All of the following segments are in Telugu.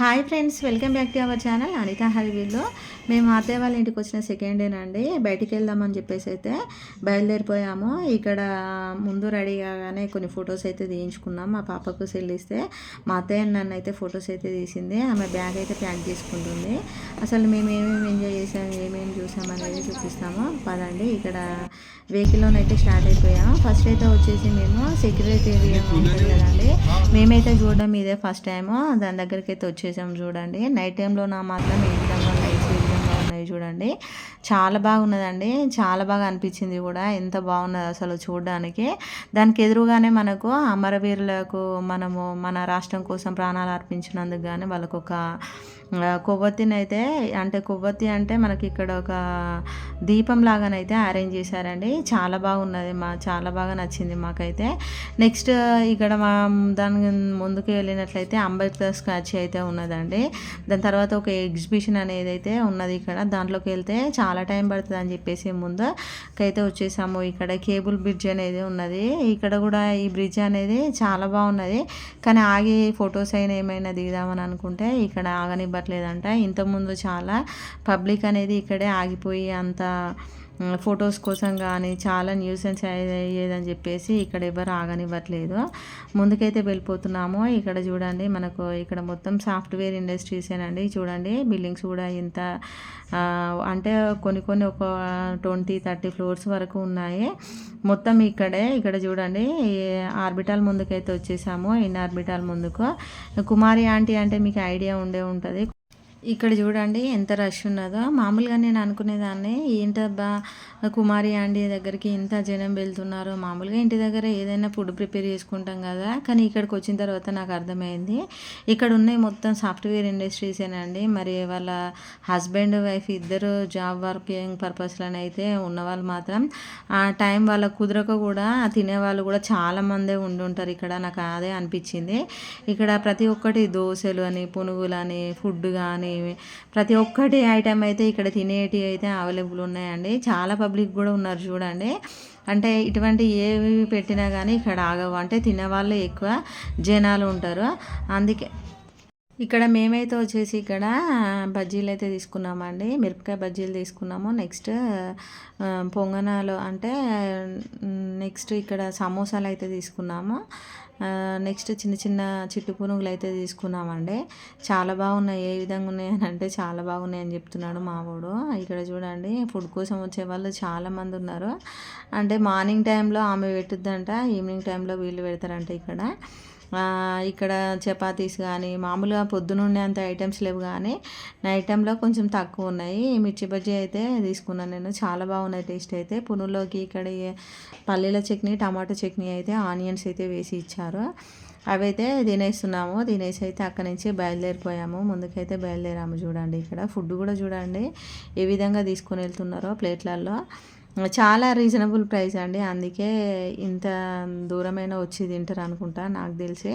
Hi friends welcome back to our channel Anitha హరివీల్లో మేము అత్తయ్య వాళ్ళ ఇంటికి వచ్చిన సెకండ్ డేనండి బయటికి వెళ్దామని చెప్పేసి అయితే బయలుదేరిపోయాము. ఇక్కడ ముందు రెడీ కాగానే కొన్ని ఫొటోస్ అయితే తీయించుకున్నాం. మా పాపకు సెల్లిస్తే మా అత్తయ్య నన్ను అయితే ఫొటోస్ అయితే తీసింది. ఆమె బ్యాగ్ అయితే ప్యాక్ చేసుకుంటుంది. అసలు మేము ఏమేమి ఎంజాయ్ చేసాము ఏమేమి చూసాం అనేది చూపిస్తాము. పదండి ఇక్కడ వెహికల్లోనైతే స్టార్ట్ అయిపోయాము ఫస్ట్ అయితే వచ్చేసి మేము సెక్రటేరియా ఉంటుంది కదండి. మేమైతే చూడడం ఇదే ఫస్ట్ టైము దాని దగ్గరికి అయితే వచ్చేసాము చూడండి. నైట్ టైంలో నా మాత్రం ఏ విధంగా లైట్స్ ఏ విధంగా ఉన్నాయి చూడండి. చాలా బాగున్నదండి. చాలా బాగా అనిపించింది కూడా. ఎంత బాగున్నది అసలు చూడడానికి. దానికి ఎదురుగానే మనకు అమరవీరులకు మనము మన రాష్ట్రం కోసం ప్రాణాలు అర్పించినందుకు కానీ వాళ్ళకు ఒక కొవ్వొత్తిని అయితే అంటే కొవ్వొత్తి అంటే మనకి ఇక్కడ ఒక దీపం లాగానైతే అరేంజ్ చేశారండి. చాలా బాగున్నది మా చాలా బాగా నచ్చింది మాకైతే. నెక్స్ట్ ఇక్కడ మా దాని ముందుకు వెళ్ళినట్లయితే అంబేద్కర్ స్కాచ్ అయితే ఉన్నదండి. దాని తర్వాత ఒక ఎగ్జిబిషన్ అనేది అయితే ఉన్నది ఇక్కడ. దాంట్లోకి వెళ్తే చాలా టైం పడుతుంది అని చెప్పేసి ముందు అయితే వచ్చేసాము. ఇక్కడ కేబుల్ బ్రిడ్జ్ అనేది ఉన్నది. ఇక్కడ కూడా ఈ బ్రిడ్జ్ అనేది చాలా బాగున్నది. కానీ ఆగి ఫొటోస్ అయినా ఏమైనా దిగుదామని అనుకుంటే ఇక్కడ ఆగనివ్వట్లేదంట ఇంతకుముందు చాలా పబ్లిక్ అనేది ఇక్కడే ఆగిపోయి అంత ఫొటోస్ కోసం కానీ చాలా న్యూసెన్స్ అయ్యేదని చెప్పేసి ఇక్కడ ఎవరు ఆగనివ్వట్లేదు. ముందుకైతే వెళ్ళిపోతున్నాము. ఇక్కడ చూడండి మనకు ఇక్కడ మొత్తం సాఫ్ట్వేర్ ఇండస్ట్రీసేనండి చూడండి బిల్డింగ్స్ కూడా ఇంత అంటే కొన్ని కొన్ని ఒక ట్వంటీ థర్టీ ఫ్లోర్స్ వరకు ఉన్నాయి. మొత్తం ఇక్కడే ఇక్కడ చూడండి ఆర్బిటాల్ ముందుకైతే వచ్చేసాము. ఇన్ ఆర్బిటాల్ ముందుకు. కుమారి ఆంటీ అంటే మీకు ఐడియా ఉండే ఉంటుంది. ఇక్కడ చూడండి ఎంత రష్ ఉన్నదో. మామూలుగా నేను అనుకునేదాన్ని ఏంటబ్బా కుమారి ఆంటీ దగ్గరికి ఇంత జనం వెళ్తున్నారు. మామూలుగా ఇంటి దగ్గర ఏదైనా ఫుడ్ ప్రిపేర్ చేసుకుంటాం కదా. కానీ ఇక్కడికి వచ్చిన తర్వాత నాకు అర్థమైంది ఇక్కడ ఉన్నాయి మొత్తం సాఫ్ట్వేర్ ఇండస్ట్రీసేనండి మరి వాళ్ళ హస్బెండ్ వైఫ్ ఇద్దరు జాబ్ వర్కింగ్ పర్పస్లను అయితే ఉన్నవాళ్ళు మాత్రం ఆ టైం వాళ్ళ కుదరక కూడా తినేవాళ్ళు కూడా చాలామందే ఉండి ఉంటారు. ఇక్కడ నాకు అదే అనిపించింది. ఇక్కడ ప్రతి ఒక్కటి దోశలు అని పునుగులు అని ఫుడ్ కానీ ప్రతి ఒక్కటి ఐటెం అయితే ఇక్కడ తినేటివి అయితే అవైలబుల్ ఉన్నాయండి. చాలా పబ్లిక్ కూడా ఉన్నారు చూడండి. అంటే ఇటువంటి ఏవి పెట్టినా కానీ ఇక్కడ ఆగవు. అంటే తినేవాళ్ళు ఎక్కువ జనాలు ఉంటారు. అందుకే ఇక్కడ మేమైతే వచ్చేసి ఇక్కడ బజ్జీలు అయితే తీసుకున్నామండి. మిరపకాయ బజ్జీలు తీసుకున్నాము. నెక్స్ట్ పొంగనాలు అంటే నెక్స్ట్ ఇక్కడ సమోసాలు అయితే తీసుకున్నాము. నెక్స్ట్ చిన్న చిన్న చిట్టు పునుగులు అయితే తీసుకున్నామండి. చాలా బాగున్నాయి. ఏ విధంగా ఉన్నాయి అని అంటే చాలా బాగున్నాయి అని చెప్తున్నాడు మావాడు ఇక్కడ చూడండి ఫుడ్ కోసం వచ్చే వాళ్ళు చాలామంది ఉన్నారు. అంటే మార్నింగ్ టైంలో ఆమె పెట్టుద్దంట ఈవినింగ్ టైంలో వీళ్ళు పెడతారంట ఇక్కడ. ఇక్కడ చపాతీస్ కానీ మామూలుగా పొద్దునుండే అంత ఐటమ్స్ లేవు కానీ నైట్ టైంలో కొంచెం తక్కువ ఉన్నాయి. మిర్చి బజ్జీ అయితే తీసుకున్నాను నేను. చాలా బాగున్నాయి టేస్ట్ అయితే. పునులోకి ఇక్కడ పల్లీల చట్నీ టమాటో చట్నీ అయితే ఆనియన్స్ అయితే వేసి ఇచ్చారు. అవి అయితే తినేస్తున్నాము. తినేసి అయితే అక్కడి నుంచి బయలుదేరిపోయాము. ముందుకైతే బయలుదేరాము చూడండి. ఇక్కడ ఫుడ్ కూడా చూడండి. ఏ విధంగా తీసుకొని వెళ్తున్నారో ప్లేట్లలో చాలా రీజనబుల్ ప్రైస్ అండి. అందుకే ఇంత దూరమైన వచ్చి తింటారు అనుకుంటా నాకు తెలిసి.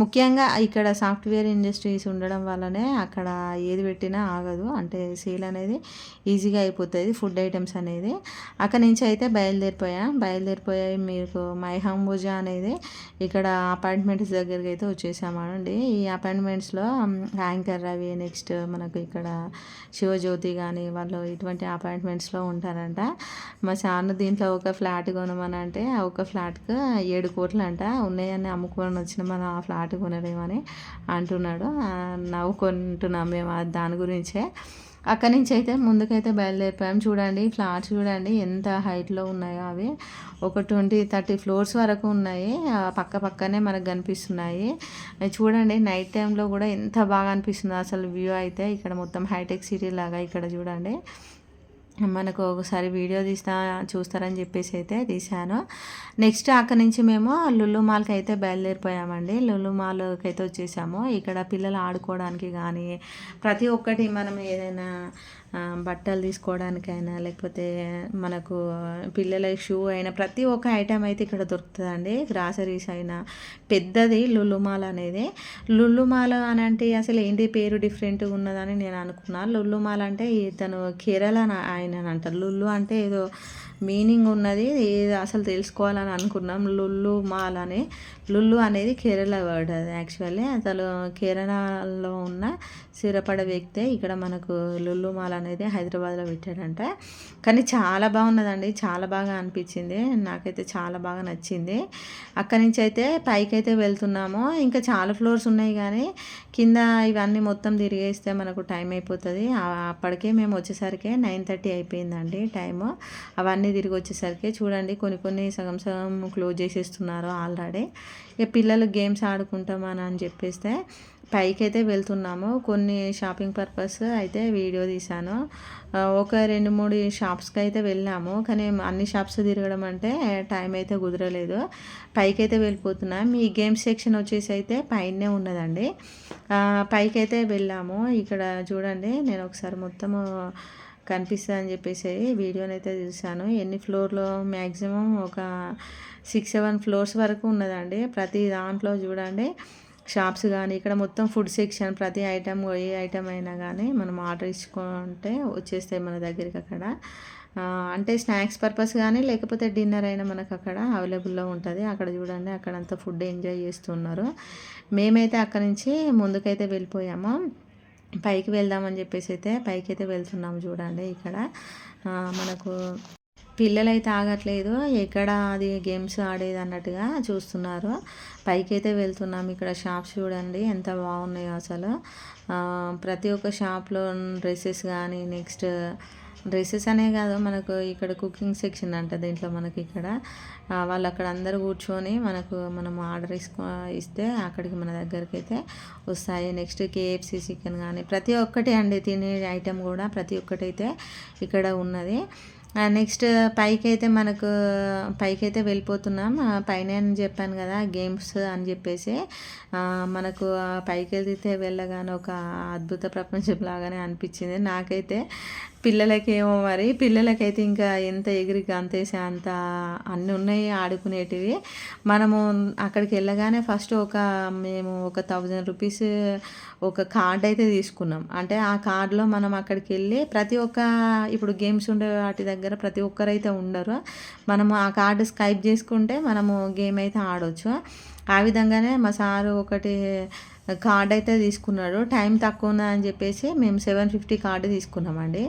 ముఖ్యంగా ఇక్కడ సాఫ్ట్వేర్ ఇండస్ట్రీస్ ఉండడం వల్లనే అక్కడ ఏది పెట్టినా ఆగదు. అంటే సేల్ అనేది ఈజీగా అయిపోతుంది ఫుడ్ ఐటమ్స్ అనేది. అక్కడ నుంచి అయితే బయలుదేరిపోయా. బయలుదేరిపోయాయి మీకు మై హంబుజా అనేది ఇక్కడ అపాయింట్మెంట్స్ దగ్గరికి అయితే వచ్చేసామండి ఈ అపాయింట్మెంట్స్లో యాంకర్ రవి నెక్స్ట్ మనకు ఇక్కడ శివజ్యోతి కానీ వాళ్ళు ఇటువంటి అపార్ట్మెంట్స్లో ఉంటారంట. మా చాన్న దీంట్లో ఒక ఫ్లాట్ కొనమని అంటే ఒక ఫ్లాట్కి ఏడు కోట్లు అంట ఉన్నాయని అమ్ముకొని వచ్చిన మనం ఆ ఫ్లాట్ కొనలేమని అంటున్నాడు. నవ్వుకుంటున్నాం మేము దాని గురించే. అక్కడి నుంచి అయితే ముందుకైతే బయలుదేరిపోయాం. చూడండి ఫ్లాట్స్ చూడండి ఎంత హైట్లో ఉన్నాయో అవి. ఒక ట్వంటీ థర్టీ ఫ్లోర్స్ వరకు ఉన్నాయి. పక్క పక్కనే మనకు కనిపిస్తున్నాయి. చూడండి నైట్ టైంలో కూడా ఎంత బాగా అనిపిస్తుందో. అసలు వ్యూ అయితే ఇక్కడ మొత్తం హైటెక్ సిటీ లాగా ఇక్కడ చూడండి. మనకు ఒకసారి వీడియో తీస్తా చూస్తారని చెప్పేసి అయితే తీశాను. నెక్స్ట్ అక్కడ నుంచి మేము లుల్లు మాల్కి అయితే బయలుదేరిపోయామండి. లుల్లు మాల్కి అయితే వచ్చేసాము. ఇక్కడ పిల్లలు ఆడుకోవడానికి కానీ ప్రతి ఒక్కటి మనం ఏదైనా బట్టలు తీసుకోవడానికైనా లేకపోతే మనకు పిల్లల షూ అయినా ప్రతి ఒక్క ఐటెం అయితే ఇక్కడ దొరుకుతుందండి. గ్రాసరీస్ అయినా పెద్దది లుల్లుమాల అనేది. లుల్లుమాల అని అంటే అసలు ఏంటి పేరు డిఫరెంట్గా ఉన్నదని నేను అనుకున్నాను లుల్లుమాల అంటే తను కేరళ ఆయన అంటారు లుల్లు అంటే ఏదో మీనింగ్ ఉన్నది ఇది అసలు తెలుసుకోవాలని అనుకున్నాం. లుల్లు మాల్ అని లుల్లు అనేది కేరళ వర్డ్ అది యాక్చువల్లీ. అసలు కేరళలో ఉన్న స్థిరపడ వ్యక్తే ఇక్కడ మనకు లుల్లు మాల్ అనేది హైదరాబాద్లో పెట్టాడంట. కానీ చాలా బాగున్నదండి. చాలా బాగా అనిపించింది. నాకైతే చాలా బాగా నచ్చింది. అక్కడి నుంచి అయితే పైకి అయితే వెళ్తున్నాము. ఇంకా చాలా ఫ్లోర్స్ ఉన్నాయి కానీ కింద ఇవన్నీ మొత్తం తిరిగేస్తే మనకు టైం అయిపోతుంది. అప్పటికే మేము వచ్చేసరికి నైన్ థర్టీ అయిపోయిందండి టైము. అవన్నీ తిరిగి వచ్చేసరికి చూడండి కొన్ని కొన్ని సగం సగం క్లోజ్ చేసేస్తున్నారు ఆల్రెడీ. ఇక పిల్లలు గేమ్స్ ఆడుకుంటామని అని చెప్పేస్తే పైకి అయితే వెళ్తున్నాము. కొన్ని షాపింగ్ పర్పస్ అయితే వీడియో తీశాను. ఒక రెండు మూడు షాప్స్కి అయితే వెళ్ళాము. కానీ అన్ని షాప్స్ తిరగడం అంటే టైం అయితే కుదరలేదు. పైకి అయితే వెళ్ళిపోతున్నాం. ఈ గేమ్ సెక్షన్ వచ్చేసి అయితే పైనే ఉన్నదండి. పైకి అయితే వెళ్ళాము. ఇక్కడ చూడండి నేను ఒకసారి మొత్తము కనిపిస్తుంది అని చెప్పేసి వీడియోని అయితే చూశాను ఎన్ని ఫ్లోర్లో? మ్యాక్సిమం ఒక సిక్స్ సెవెన్ ఫ్లోర్స్ వరకు ఉన్నదండి. ప్రతి దాంట్లో చూడండి షాప్స్ కానీ ఇక్కడ మొత్తం ఫుడ్ సెక్షన్ ప్రతి ఐటమ్ ఏ ఐటమ్ అయినా కానీ మనం ఆర్డర్ ఇచ్చుకుంటే వచ్చేస్తాయి మన దగ్గరికి అక్కడ. అంటే స్నాక్స్ పర్పస్ కానీ లేకపోతే డిన్నర్ అయినా మనకు అక్కడ అవైలబుల్లో ఉంటుంది. అక్కడ చూడండి అక్కడంతా ఫుడ్ ఎంజాయ్ చేస్తున్నారు. మేమైతే అక్కడ నుంచి ముందుకైతే వెళ్ళిపోయాము. పైకి వెళ్దామని చెప్పేసి అయితే పైకి అయితే వెళ్తున్నాము చూడండి ఇక్కడ. మనకు పిల్లలు అయితే ఆగట్లేదు. ఎక్కడ అది గేమ్స్ ఆడేది అన్నట్టుగా చూస్తున్నారు. పైకి అయితే వెళ్తున్నాం. ఇక్కడ షాప్స్ చూడండి ఎంత బాగున్నాయో అసలు. ప్రతి ఒక్క షాప్లో డ్రెస్సెస్ కానీ నెక్స్ట్ డ్రెస్సెస్ అనే కాదు మనకు ఇక్కడ కుకింగ్ సెక్షన్ అంట దీంట్లో మనకి ఇక్కడ. వాళ్ళు అక్కడ అందరు కూర్చొని మనకు మనం ఆర్డర్ ఇసుకో ఇస్తే అక్కడికి మన దగ్గరికి అయితే వస్తాయి. నెక్స్ట్ కేఎఫ్సి చికెన్ కానీ ప్రతి ఒక్కటి అండి తినే ఐటెం కూడా ప్రతి ఒక్కటి అయితే ఇక్కడ ఉన్నది. నెక్స్ట్ పైకి అయితే మనకు పైకి అయితే వెళ్ళిపోతున్నాం పైన అని చెప్పాను కదా గేమ్స్ అని చెప్పేసి. మనకు పైకి వెళ్తే వెళ్ళగానే ఒక అద్భుత ప్రపంచం లాగానే అనిపించింది. నాకైతే పిల్లలకేమో మరి పిల్లలకైతే ఇంకా ఎంత ఎగిరి అంతేసే అంత అన్నీ ఉన్నాయి ఆడుకునేటివి. మనము అక్కడికి వెళ్ళగానే ఫస్ట్ ఒక మేము ఒక థౌజండ్ రూపీస్ ఒక కార్డ్ అయితే తీసుకున్నాం. అంటే ఆ కార్డులో మనం అక్కడికి వెళ్ళి ప్రతి ఒక్క ఇప్పుడు గేమ్స్ ఉండే వాటి దగ్గర ప్రతి ఒక్కరైతే ఉండరు. మనము ఆ కార్డు స్కైప్ చేసుకుంటే మనము గేమ్ అయితే ఆడవచ్చు ఆ విధంగానే మా సారు ఒకటి కార్డ్ అయితే తీసుకున్నాడు. టైం తక్కువ అని చెప్పేసి మేము సెవెన్ ఫిఫ్టీ కార్డు తీసుకున్నామండి.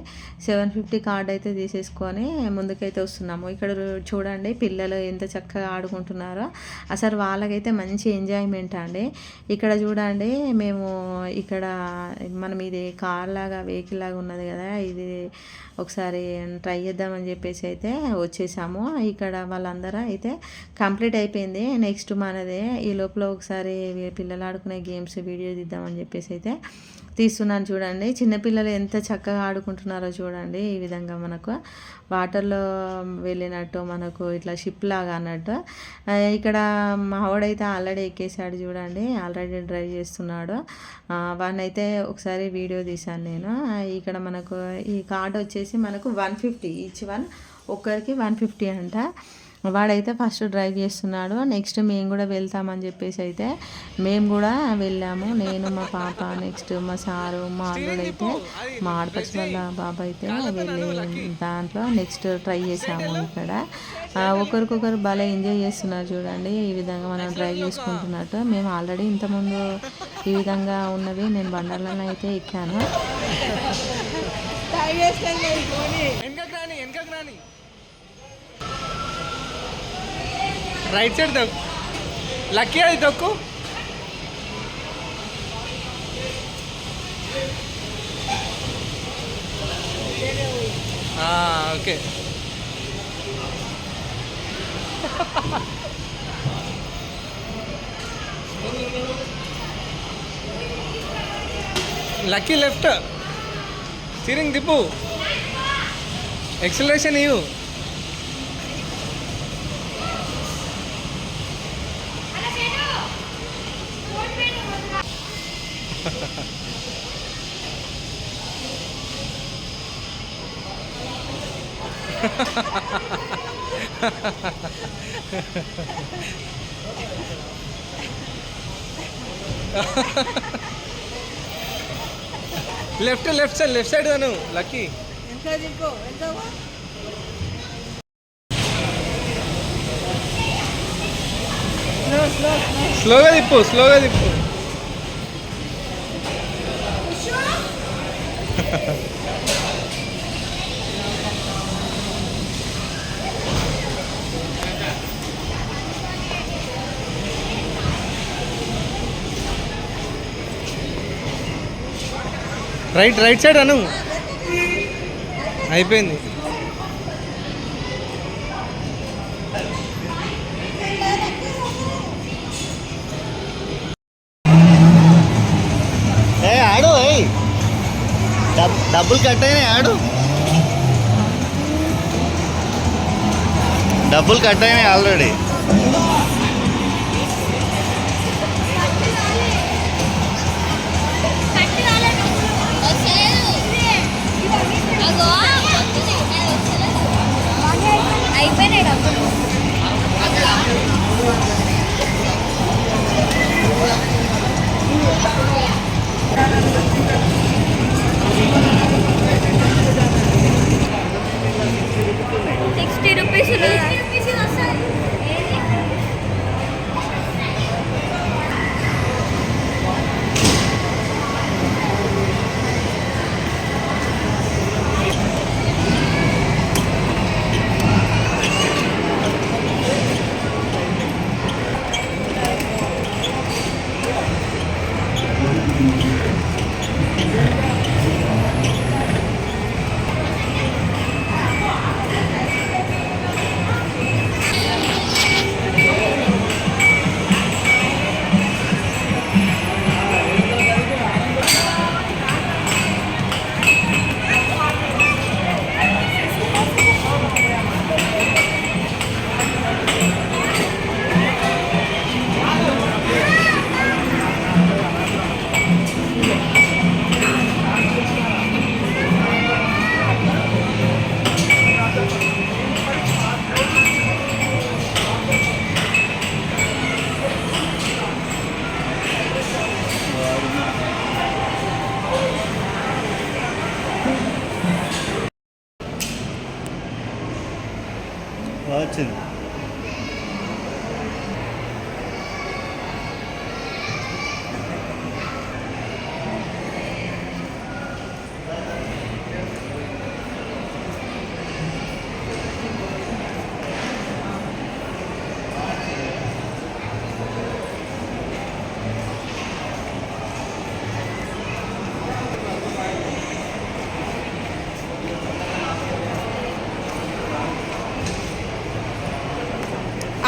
సెవెన్ ఫిఫ్టీ కార్డ్ అయితే తీసేసుకొని ముందుకైతే వస్తున్నాము. ఇక్కడ చూడండి పిల్లలు ఎంత చక్కగా ఆడుకుంటున్నారో. అసలు వాళ్ళకైతే మంచి ఎంజాయ్మెంట్ అండి. ఇక్కడ చూడండి మేము ఇక్కడ మనం ఇది కార్ లాగా వెహికల్ లాగా ఉన్నది కదా ఇది ఒకసారి ట్రై చేద్దామని చెప్పేసి అయితే వచ్చేసాము. ఇక్కడ వాళ్ళందరూ అయితే కంప్లీట్ అయిపోయింది. నెక్స్ట్ మనదే ఈ లోపల ఒకసారి పిల్లలు ఆడుకునే గేమ్స్ వీడియో తీద్దామని చెప్పేసి అయితే తీస్తున్నాను చూడండి. చిన్నపిల్లలు ఎంత చక్కగా ఆడుకుంటున్నారో చూడండి. ఈ విధంగా మనకు వాటర్లో వెళ్ళినట్టు మనకు ఇట్లా షిప్ లాగా అన్నట్టు. ఇక్కడ మావాడైతే ఆల్రెడీ ఎక్కేసాడు చూడండి. ఆల్రెడీ డ్రైవ్ చేస్తున్నాడు. వాడినైతే అయితే ఒకసారి వీడియో తీశాను నేను. ఇక్కడ మనకు ఈ కార్డ్ వచ్చేసి మనకు వన్ ఫిఫ్టీ ఈచ్ వన్ ఒక్కరికి వన్ ఫిఫ్టీ అంట. వాడైతే ఫస్ట్ డ్రైవ్ చేస్తున్నాడు. నెక్స్ట్ మేము కూడా వెళ్తామని చెప్పేసి అయితే మేము కూడా వెళ్ళాము. నేను మా పాప నెక్స్ట్ మా సారు మా అల్లుడు అయితే మా ఆడపచ్చి వాళ్ళ బాబు అయితే వెళ్ళి దాంట్లో నెక్స్ట్ ట్రై చేసాము ఇక్కడ. ఒకరికొకరు భలే ఎంజాయ్ చేస్తున్నారు చూడండి. ఈ విధంగా మనం డ్రైవ్ చేసుకుంటున్నట్టు. మేము ఆల్రెడీ ఇంతకుముందు ఈ విధంగా ఉన్నవి నేను బండర్లను అయితే ఎక్కాను. రైట్ సైడ్ తొక్కు లక్కీ అది తొక్కు. ఓకే. Lucky left. స్టీరింగ్ దిప్పు ఎక్సలేషన్ ఇవ్వు. Left left side left side నువ్వు లక్కీ. స్లోగా తిప్పు స్లోగా తిప్పు. రైట్ రైట్ సైడ్ అను. అయిపోయింది. ఏ ఆడు ఏయ్ డబ్బులు కట్ అయినాయి ఆడు. డబ్బులు కట్ అయినాయి ఆల్రెడీ. అయిపోయినాయి డబ్బులు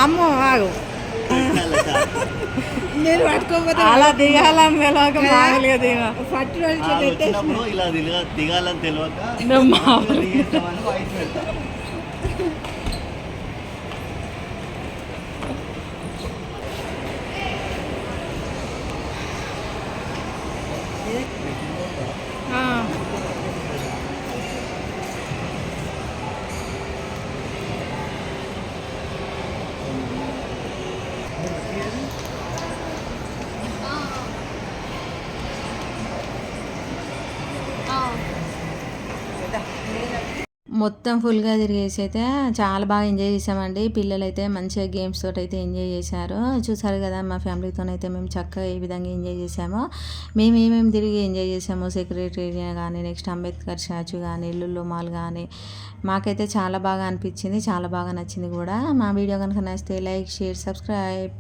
అమ్మో ఆగు. నేను పట్టుకోకపోతే అలా దిగాలని తెలియక మామూలుగా దిగ. పట్టు ఇలా దిగ దిగాలని తెలియక మొత్తం ఫుల్గా తిరిగేసి అయితే చాలా బాగా ఎంజాయ్ చేసామండి. పిల్లలు అయితే మంచిగా గేమ్స్ తోటి అయితే ఎంజాయ్ చేశారు. చూసారు కదా మా ఫ్యామిలీతో అయితే మేము చక్కగా ఏ విధంగా ఎంజాయ్ చేసామో. మేము ఏమేమి తిరిగి ఎంజాయ్ చేసామో సెక్రటేరియా కానీ నెక్స్ట్ అంబేద్కర్ స్టాచ్యూ కానీ లుల్లు మాల్ కానీ మాకైతే చాలా బాగా అనిపించింది చాలా బాగా నచ్చింది కూడా. మా వీడియో కనుక నచ్చితే లైక్ షేర్ సబ్స్క్రైబ్